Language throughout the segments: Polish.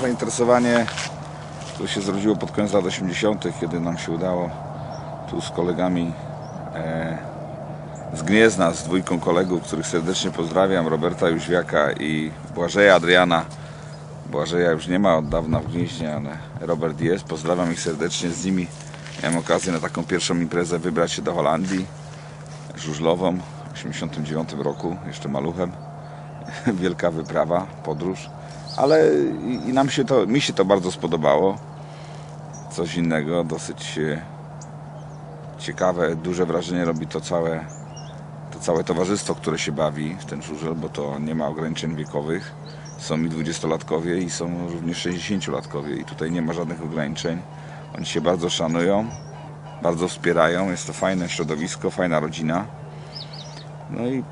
Zainteresowanie, które się zrodziło pod koniec lat 80., kiedy nam się udało tu z kolegami e, z Gniezna, z dwójką kolegów, których serdecznie pozdrawiam, Roberta Jóźwiaka i Błażeja Adriana. Błażeja już nie ma od dawna w Gnieźnie, ale Robert jest. Pozdrawiam ich serdecznie. Z nimi miałem okazję na taką pierwszą imprezę wybrać się do Holandii, żużlową w 89 roku, jeszcze maluchem. Wielka wyprawa, podróż. Ale i, nam się to, mi się to bardzo spodobało. Coś innego, dosyć e, ciekawe, duże wrażenie robi to całe, to całe towarzystwo, które się bawi w ten żużel, bo to nie ma ograniczeń wiekowych. Są i 20-latkowie i są również 60-latkowie i tutaj nie ma żadnych ograniczeń. Oni się bardzo szanują, bardzo wspierają. Jest to fajne środowisko, fajna rodzina. No i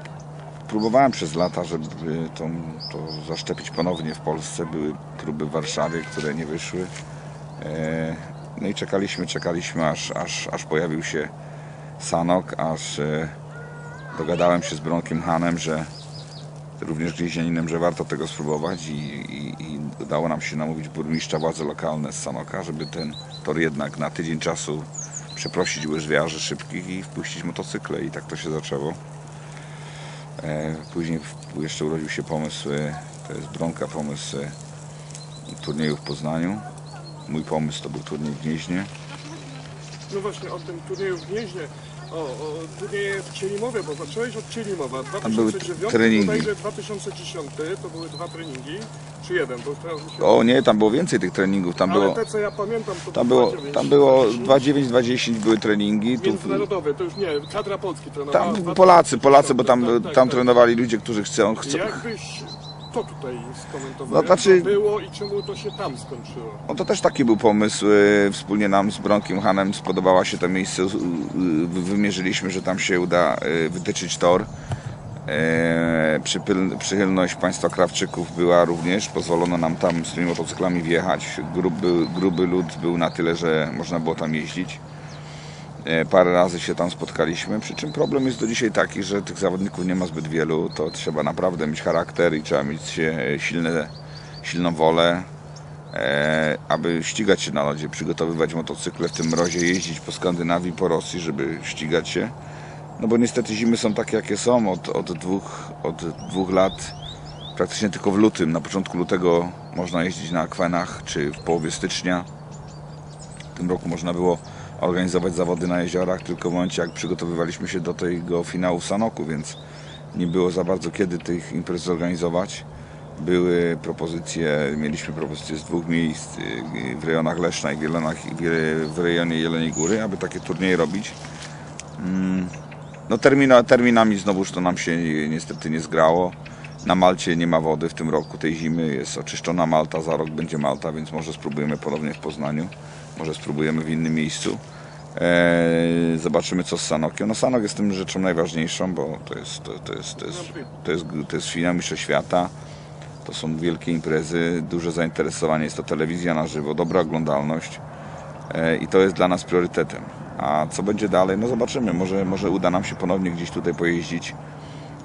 próbowałem przez lata, żeby to, to zaszczepić ponownie w Polsce. Były próby w Warszawie, które nie wyszły. E, No i czekaliśmy, czekaliśmy, aż, aż, aż pojawił się Sanok, aż e, dogadałem się z Bronkiem Hanem, że również gnieźnianinem, że warto tego spróbować i, i, i udało nam się namówić burmistrza władze lokalne z Sanoka, żeby ten tor jednak na tydzień czasu przeprosić łyżwiarzy szybkich i wpuścić motocykle i tak to się zaczęło. E, Później jeszcze urodził się pomysł, e, to jest Bronka pomysł e, turnieju w Poznaniu. Mój pomysł to był turniej w Gnieźnie. No właśnie, o tym turnieju w Gnieźnie. O, o turnieje w Cielimowie, bo zacząłeś od Cielimowa. były 2009, treningi. bodajże 2010 to były dwa treningi, czy jeden, bo już teraz mi się... O nie, tam było więcej tych treningów, tam Ale było, te co ja pamiętam to tam było, 2,9, tam było 2,10. 2,9, 2,10 były treningi. Tu, Międzynarodowe, to już nie, kadra Polski trenowała. tam 2010, Polacy, Polacy, bo tam, tak, tak, tam tak. trenowali ludzie, którzy chcą, chcą, Jakbyś to tutaj skomentował, No, jak znaczy- to było i czemu to się tam skończyło? No to też taki był pomysł. e, Wspólnie nam z Bronkiem Hanem spodobała się to miejsce. wy- Wymierzyliśmy, że tam się uda e, wytyczyć tor. E, Przychylność państwa Krawczyków była również. Pozwolono nam tam z tymi motocyklami wjechać. Gruby, gruby lud był na tyle, że można było tam jeździć. E, Parę razy się tam spotkaliśmy, przy czym problem jest do dzisiaj taki, że tych zawodników nie ma zbyt wielu. To trzeba naprawdę mieć charakter i trzeba mieć e, silne, silną wolę, aby ścigać się na lodzie, przygotowywać motocykle w tym mrozie, jeździć po Skandynawii, po Rosji, żeby ścigać się. No bo niestety zimy są takie, jakie są. Od, od, dwóch, od dwóch lat, praktycznie tylko w lutym, na początku lutego można jeździć na akwenach, czy w połowie stycznia. W tym roku można było organizować zawody na jeziorach, tylko w momencie jak przygotowywaliśmy się do tego finału w Sanoku, więc nie było za bardzo kiedy tych imprez zorganizować. Były propozycje, mieliśmy propozycje z dwóch miejsc y, w rejonach Leszna i w, w rejonie Jeleniej Góry, aby takie turnieje robić. Mm, No termina, terminami znowuż to nam się ni- niestety nie zgrało. Na Malcie nie ma wody w tym roku, tej zimy jest oczyszczona Malta, za rok będzie Malta, więc może spróbujemy ponownie w Poznaniu, może spróbujemy w innym miejscu. Eee, zobaczymy co z Sanokiem. No Sanok jest tym rzeczą najważniejszą, bo to jest, to, to jest, to jest, to jest, to jest finał Mistrzostw Świata. To są wielkie imprezy, duże zainteresowanie, jest to telewizja na żywo, dobra oglądalność e, i to jest dla nas priorytetem. A co będzie dalej? No zobaczymy, może, może uda nam się ponownie gdzieś tutaj pojeździć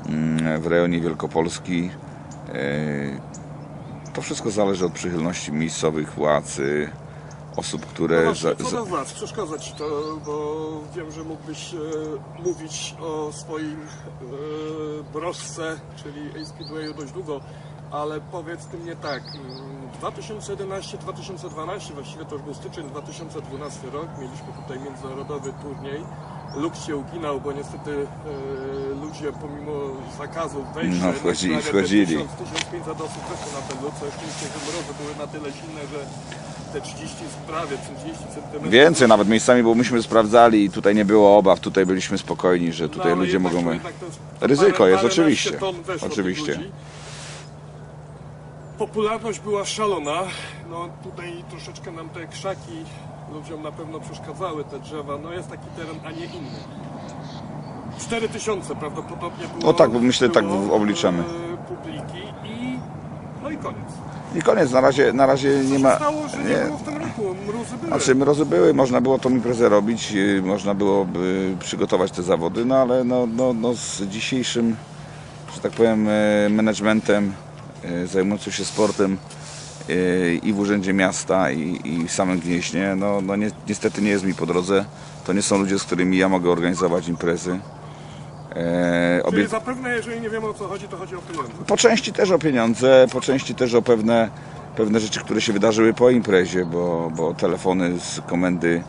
mm, w rejonie Wielkopolski. E, To wszystko zależy od przychylności miejscowych władz, y, osób, No które... właśnie, co za- do władz, przeszkadza Ci to, bo wiem, że mógłbyś e, mówić o swoim e, broszce, czyli A-Speedwayu dość długo, ale powiedz Ty mnie tak, mm, 2011-2012, właściwie to już był styczeń 2012 rok, mieliśmy tutaj międzynarodowy turniej. Luk się uginał, bo niestety e, ludzie pomimo zakazu wejścia No, wchodzili, wchodzili. 1500 osób weszło na ten lód, co oczywiście że mrozy były na tyle silne, że te 30 prawie 30 cm. Więcej nawet miejscami, bo myśmy sprawdzali i tutaj nie było obaw, tutaj byliśmy spokojni, że tutaj No, ludzie jednak mogą... jednak to jest Ryzyko parę- jest, paręnaście oczywiście. ton weszło tych Oczywiście. ludzi. Popularność była szalona. No tutaj troszeczkę nam te krzaki ludziom na pewno przeszkadzały, te drzewa. No jest taki teren, a nie inny. 4000 prawdopodobnie było. No tak, bo myślę, tak było, obliczamy. e, Publiki i no i koniec. I koniec, na razie, na razie nie ma... Stało, że nie, nie. było w tym roku. Mrózy były. Znaczy mrozy były, można było tą imprezę robić, yy, można było by przygotować te zawody, no ale no, no, no z dzisiejszym, że tak powiem, e, managementem zajmujących się sportem e, i w Urzędzie Miasta i, i w samym Gnieźnie. No, no ni niestety nie jest mi po drodze. To nie są ludzie, z którymi ja mogę organizować imprezy. E, Czyli obie- zapewne, jeżeli nie wiemy o co chodzi, to chodzi o pieniądze. po części też o pieniądze, po części też o pewne, pewne rzeczy, które się wydarzyły po imprezie, bo, bo telefony z komendy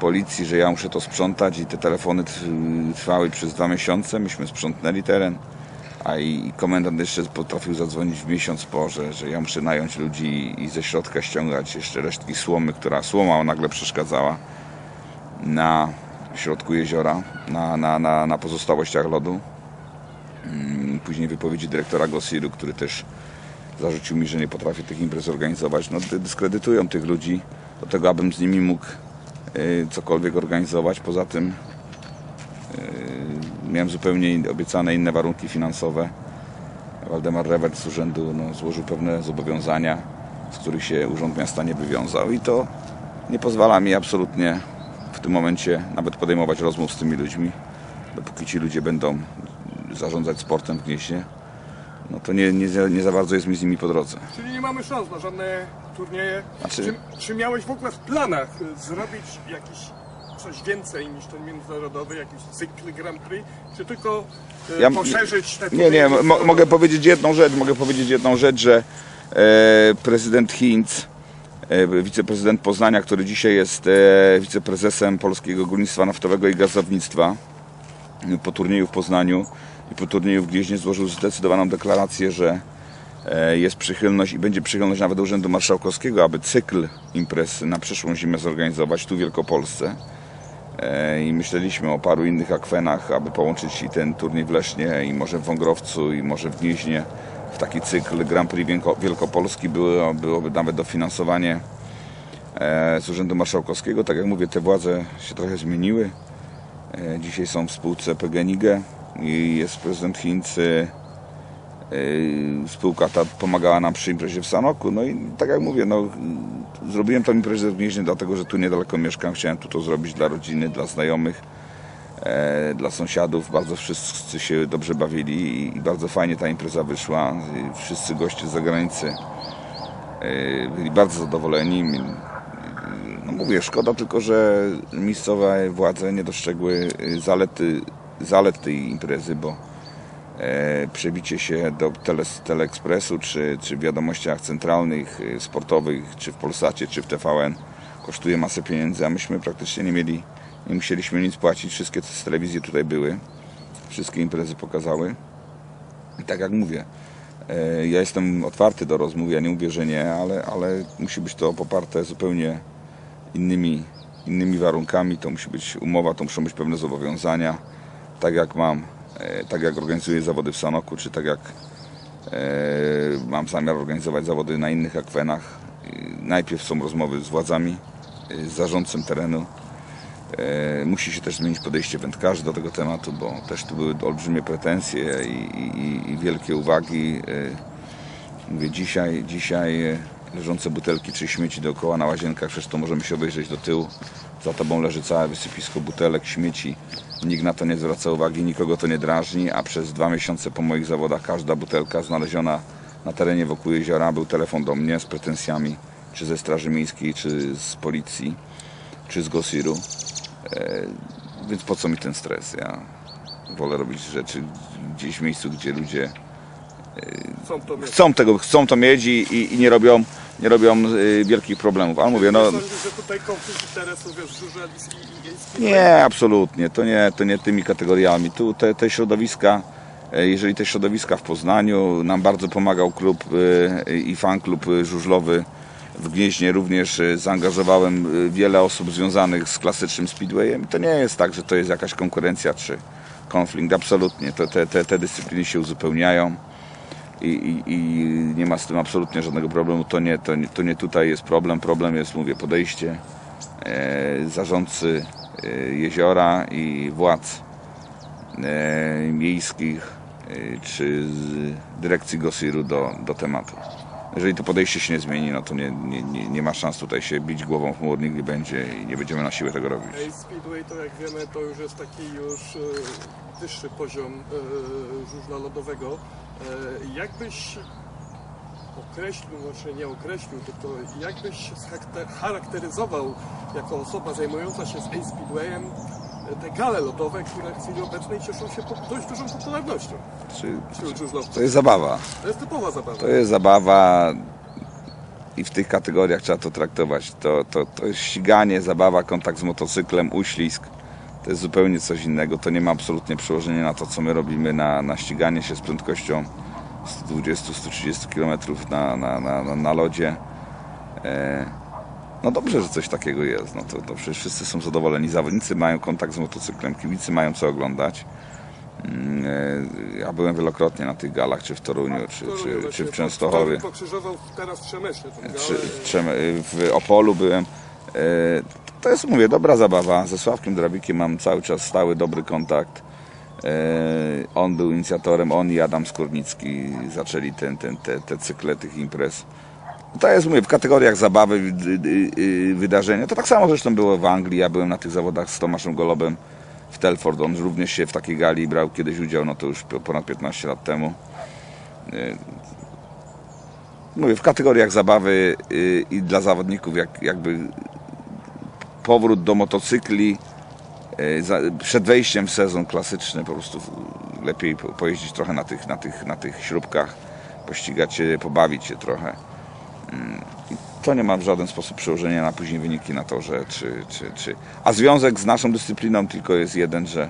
policji, że ja muszę to sprzątać i te telefony tr- trwały przez dwa miesiące, myśmy sprzątnęli teren, a i komendant jeszcze potrafił zadzwonić w miesiąc po, że, że ja muszę nająć ludzi i ze środka ściągać jeszcze resztki słomy, która słoma nagle przeszkadzała na środku jeziora, na, na, na, na pozostałościach lodu. Mm, Później wypowiedzi dyrektora Gosiru, który też zarzucił mi, że nie potrafię tych imprez organizować. No, dy- dyskredytują tych ludzi do tego, abym z nimi mógł y, cokolwiek organizować. Poza tym miałem zupełnie obiecane inne warunki finansowe. Waldemar Rewert z urzędu no, złożył pewne zobowiązania, z których się Urząd Miasta nie wywiązał i to nie pozwala mi absolutnie w tym momencie nawet podejmować rozmów z tymi ludźmi, dopóki ci ludzie będą zarządzać sportem w Gnieźnie, no to nie, nie, za- nie za bardzo jest mi z nimi po drodze. Czyli nie mamy szans na żadne turnieje. Znaczy- Czy, czy miałeś w ogóle w planach zrobić jakiś coś więcej niż ten międzynarodowy, jakiś cykl Grand Prix, czy tylko y, Ja- poszerzyć te Nie, nie, mo, międzynarodowe? mogę powiedzieć jedną rzecz, mogę powiedzieć jedną rzecz, że e, prezydent Hinz, e, wiceprezydent Poznania, który dzisiaj jest e, wiceprezesem Polskiego Górnictwa Naftowego i Gazownictwa, e, po turnieju w Poznaniu i po turnieju w Gnieźnie złożył zdecydowaną deklarację, że e, jest przychylność i będzie przychylność nawet Urzędu Marszałkowskiego, aby cykl imprez na przyszłą zimę zorganizować tu w Wielkopolsce. E, i myśleliśmy o paru innych akwenach, aby połączyć i ten turniej w Lesznie, i może w Wągrowcu, i może w Gnieźnie w taki cykl Grand Prix Wielko- Wielkopolski było, byłoby nawet dofinansowanie e, z Urzędu Marszałkowskiego. Tak jak mówię, te władze się trochę zmieniły. E, Dzisiaj są w spółce PGNiG i jest prezydent Hinz. E, Spółka ta pomagała nam przy imprezie w Sanoku. No i tak jak mówię, no, zrobiłem tą imprezę w Gnieźnie dlatego, że tu niedaleko mieszkam. Chciałem tu to zrobić dla rodziny, dla znajomych, e, dla sąsiadów. Bardzo wszyscy się dobrze bawili i, bardzo fajnie ta impreza wyszła. I Wszyscy goście z zagranicy e, byli bardzo zadowoleni. No mówię, szkoda tylko, że miejscowe władze nie dostrzegły y, zalety, zalet tej imprezy, bo przebicie się do tele, Teleekspresu, czy, czy w wiadomościach centralnych, y, sportowych, czy w Polsacie, czy w TVN kosztuje masę pieniędzy, a myśmy praktycznie nie mieli, nie musieliśmy nic płacić, wszystkie te telewizje tutaj były, wszystkie imprezy pokazały. I tak jak mówię, e, ja jestem otwarty do rozmów, ja nie mówię, że nie, ale, ale musi być to poparte zupełnie innymi, innymi warunkami, to musi być umowa, to muszą być pewne zobowiązania, tak jak mam, e, tak jak organizuję zawody w Sanoku, czy tak jak e, mam zamiar organizować zawody na innych akwenach. Najpierw są rozmowy z władzami, e, z zarządcą terenu. E, Musi się też zmienić podejście wędkarzy do tego tematu, bo też tu były olbrzymie pretensje i, i, i wielkie uwagi. E, Mówię, dzisiaj, dzisiaj e, leżące butelki czy śmieci dookoła na łazienkach, przecież to możemy się obejrzeć do tyłu. Za tobą leży całe wysypisko butelek, śmieci. Nikt na to nie zwraca uwagi, nikogo to nie drażni, a przez dwa miesiące po moich zawodach każda butelka znaleziona na terenie wokół jeziora był telefon do mnie z pretensjami, czy ze Straży Miejskiej, czy z policji, czy z Gosiru. E, więc po co mi ten stres? Ja wolę robić rzeczy gdzieś w miejscu, gdzie ludzie Są to mieć. chcą tego, chcą to mieć i, i, i nie robią, nie robią y, wielkich problemów. Ale mówię, no Nie absolutnie, to nie, to nie tymi kategoriami. Tu te, te środowiska, e, jeżeli te środowiska w Poznaniu, nam bardzo pomagał klub y, i fan klub żużlowy w Gnieźnie, również y, zaangażowałem wiele osób związanych z klasycznym speedwayem. To nie jest tak, że to jest jakaś konkurencja czy konflikt, absolutnie. To, te, te, te dyscypliny się uzupełniają. I, i, i nie ma z tym absolutnie żadnego problemu. To nie, to nie, to nie tutaj jest problem. Problem jest, mówię, podejście e, zarządcy e, jeziora i władz e, miejskich e, czy z dyrekcji Gosiru do, do tematu. Jeżeli to podejście się nie zmieni, no to nie, nie, nie, nie ma szans tutaj się bić głową w mur, nigdy będzie i nie będziemy na siłę tego robić. Speedway to jak wiemy to już jest taki już e, wyższy poziom e, żużla lodowego. E, jakbyś określił, może nie określił, tylko jakbyś charakteryzował jako osoba zajmująca się Space Speedwayem e, te gale lodowe, które w chwili obecnej cieszą się dość dużą popularnością Czy, wśród żużlowców. to jest zabawa. To jest typowa zabawa. To jest zabawa i w tych kategoriach trzeba to traktować. To, to, to jest ściganie, zabawa, kontakt z motocyklem, uślizg. To jest zupełnie coś innego. To nie ma absolutnie przełożenia na to, co my robimy na, na ściganie się z prędkością 120-130 km na, na, na, na, lodzie. E, no dobrze, że coś takiego jest. No to, to przecież wszyscy są zadowoleni. Zawodnicy mają kontakt z motocyklem, kibicy mają co oglądać. Mm, e, Ja byłem wielokrotnie na tych galach, czy w Toruniu, czy, czy, czy w Częstochowie. Pokrzyżował teraz galę. Czy, w Opolu byłem. E, To jest, mówię, dobra zabawa. Ze Sławkiem Drabikiem mam cały czas stały, dobry kontakt. E, On był inicjatorem, on i Adam Skórnicki zaczęli ten, ten, te, te cykle tych imprez. To jest, mówię, w kategoriach zabawy, wydarzenia. To tak samo zresztą było w Anglii. Ja byłem na tych zawodach z Tomaszem Golobem w Telford. On również się w takiej gali brał kiedyś udział, no to już po- ponad 15 lat temu. mówię, w kategoriach zabawy y, i dla zawodników jak, jakby powrót do motocykli za, przed wejściem w sezon klasyczny po prostu lepiej po, pojeździć trochę na tych, na, tych, na tych śrubkach, pościgać się, pobawić się trochę. Mm, To nie ma w żaden sposób przełożenia na później wyniki na torze, czy, czy, czy... a związek z naszą dyscypliną tylko jest jeden, że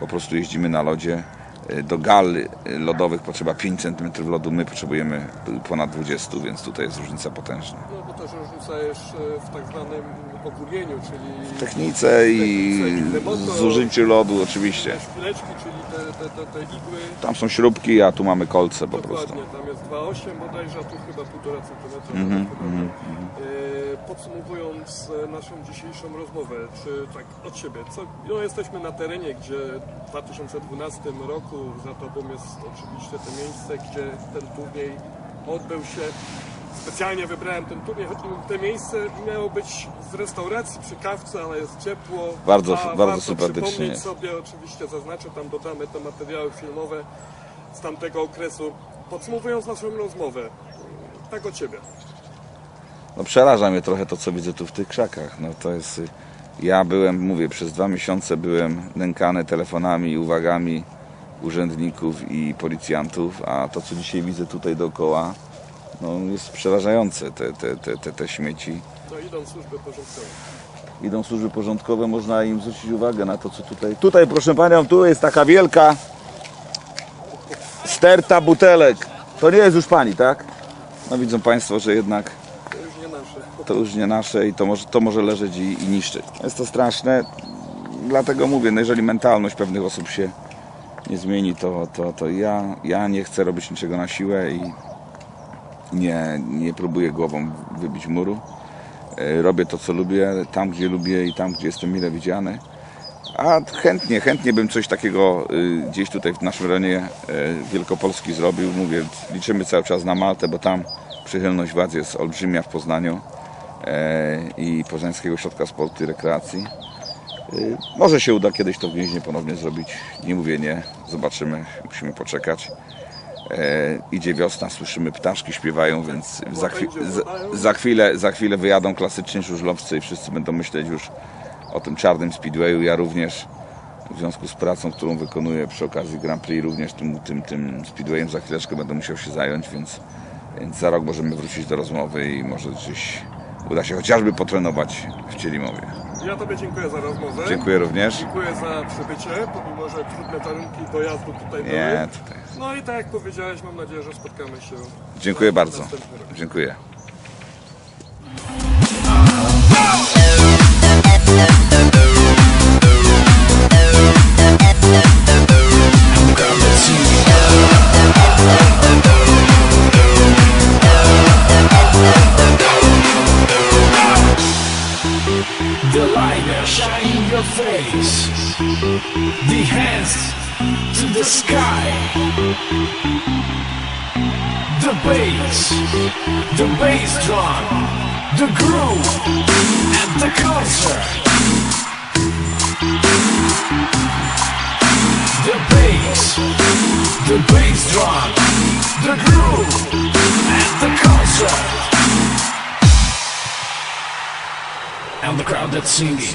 po prostu jeździmy na lodzie. Y, Do gal lodowych potrzeba 5 cm lodu, my potrzebujemy ponad 20, więc tutaj jest różnica potężna. No bo też różnica jest e, w tak zwanym ogólnieniu, czyli W technice i zużyciu lodu oczywiście. szpileczki, czyli te, te, te, te igły. Tam są śrubki, a tu mamy kolce po prostu. Dokładnie, tam jest 2,8 bodajże, a tu chyba 1,5 cm. Mhm, E, Podsumowując e, naszą dzisiejszą rozmowę, czy tak od siebie, co, no jesteśmy na terenie, gdzie w 2012 roku za Tobą jest oczywiście to miejsce, gdzie ten turniej odbył się. Specjalnie wybrałem ten turniej, choć te miejsce miało być z restauracji przy kawce, ale jest ciepło. Bardzo- a bardzo sympatycznie jest. sobie, oczywiście zaznaczę, tam dodamy te materiały filmowe z tamtego okresu. Podsumowując naszą rozmowę, tak od Ciebie. No przeraża mnie trochę to, co widzę tu w tych krzakach. No to jest... y, Ja byłem, mówię, przez dwa miesiące byłem nękany telefonami i uwagami urzędników i policjantów, a to, co dzisiaj widzę tutaj dookoła, no jest przerażające, te, te, te, te, te śmieci. No idą służby porządkowe. idą służby porządkowe, można im zwrócić uwagę na to, co tutaj. Tutaj, proszę panią, tu jest taka wielka sterta butelek. To nie jest już pani, tak? No widzą państwo, że jednak To już nie nasze. i to może, to może leżeć i, i niszczyć. Jest to straszne, dlatego mówię, no jeżeli mentalność pewnych osób się nie zmieni, to, to, to ja, ja nie chcę robić niczego na siłę i nie, nie próbuję głową wybić muru. E, Robię to, co lubię, tam, gdzie lubię i tam, gdzie jestem mile widziany. A chętnie, chętnie bym coś takiego y, gdzieś tutaj w naszym rejonie y, Wielkopolski zrobił. Mówię, liczymy cały czas na Maltę, bo tam przychylność władz jest olbrzymia w Poznaniu e, i Poznańskiego Ośrodka Sportu i Rekreacji. Y, Może się uda kiedyś to w Gnieźnie ponownie zrobić. Nie mówię nie, zobaczymy, musimy poczekać. E, idzie wiosna, słyszymy ptaszki śpiewają, więc za, chwi- za, za, chwilę, za chwilę wyjadą klasyczni żużlowcy i wszyscy będą myśleć już o tym czarnym speedwayu. Ja również w związku z pracą, którą wykonuję przy okazji Grand Prix, również tym, tym, tym speedwayem za chwileczkę będę musiał się zająć, więc, więc za rok możemy wrócić do rozmowy i może gdzieś uda się chociażby potrenować w Cielimowie. Ja Tobie dziękuję za rozmowę. Dziękuję również. Dziękuję za przybycie, pomimo że trudne warunki dojazdu tutaj Nie, były. tutaj. No i tak jak powiedziałeś, mam nadzieję, że spotkamy się. Dziękuję bardzo. Dziękuję. Hands to the sky. The bass, the bass drum, the groove, and the concert. The bass, the bass drum, the groove, and the concert. And the crowd that's singing.